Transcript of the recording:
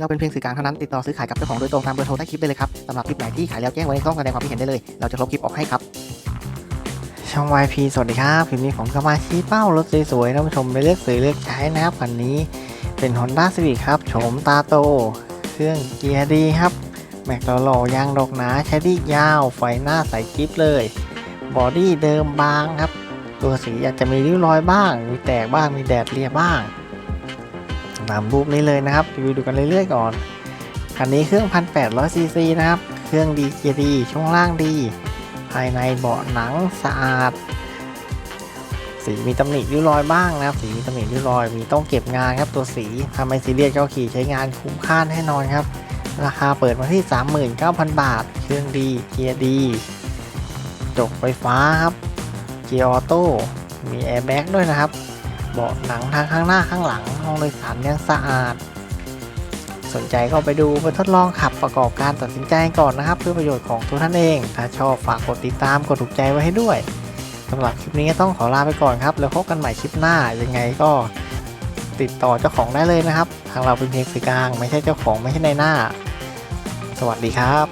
เราเป็นเพียงสื่อกลางเท่านั้นติดต่อซื้อขายกับเจ้าของโดยตรงตามเบอร์โทรใต้คลิปได้เลยครับสำหรับคลิปไหนที่ขายแล้วแจ้งไว้ในช่องแสดงความคิดเห็นได้เลย เราจะลบคลิปออกให้ครับ ช่อง YP สวัสดีครับคลิปนี้ผมก็มาชี้เป้ารถสวยๆท่านผู้ชมไปเลือกซื้อเลือกใช้นะครับคันนี้เป็น Honda Civic ครับโฉมตาโต เครื่องเกียร์ดีครับแม็กหล่อๆยางดอกหนาใช้ดียาวไฟหน้าใสกิ๊บเลยบอดี้เดิมบางครับ ตัวสีอาจจะมีริ้วรอยบ้าง มีแตกบ้างมีแดดเลียบ้าง ตามรูปนี้เลยนะครับรีวิวดูกันเรื่อยๆก่อนคันนี้เครื่อง 1,800 ซีซีนะครับ เครื่องดีเกียร์ดี ช่วงล่างดี ภายในเบาะหนังสะอาด สีมีตำหนิริ้วรอยบ้างนะครับ สีมีตำหนิริ้วรอย มีต้องเก็บงานครับตัวสีทำไมซีเรียสก็ขี่ใช้งานคุ้มค่าแน่นอนครับ ราคาเปิดมาที่ 39,000 บาท เครื่องดีเกียร์ดีจกไฟฟ้าครับ เกียร์ออโต้ มีแอร์แบ็กด้วยนะครับ เบาะหนังทางข้างหน้าข้างหลังห้องโดยสารยังสะอาด สนใจก็ไปดูไปทดลองขับประกอบการตัดสินใจก่อนนะครับ เพื่อประโยชน์ของตัวท่านเอง ถ้าชอบฝากกดติดตามกดถูกใจไว้ให้ด้วยสำหรับคลิปนี้ต้องขอลาไปก่อนครับ แล้วพบกันใหม่คลิปหน้ายังไงก็ติดต่อเจ้าของได้เลยนะครับ ทางเราเป็นเพียงสื่อกลาง ไม่ใช่เจ้าของไม่ใช่ในหน้า สวัสดีครับ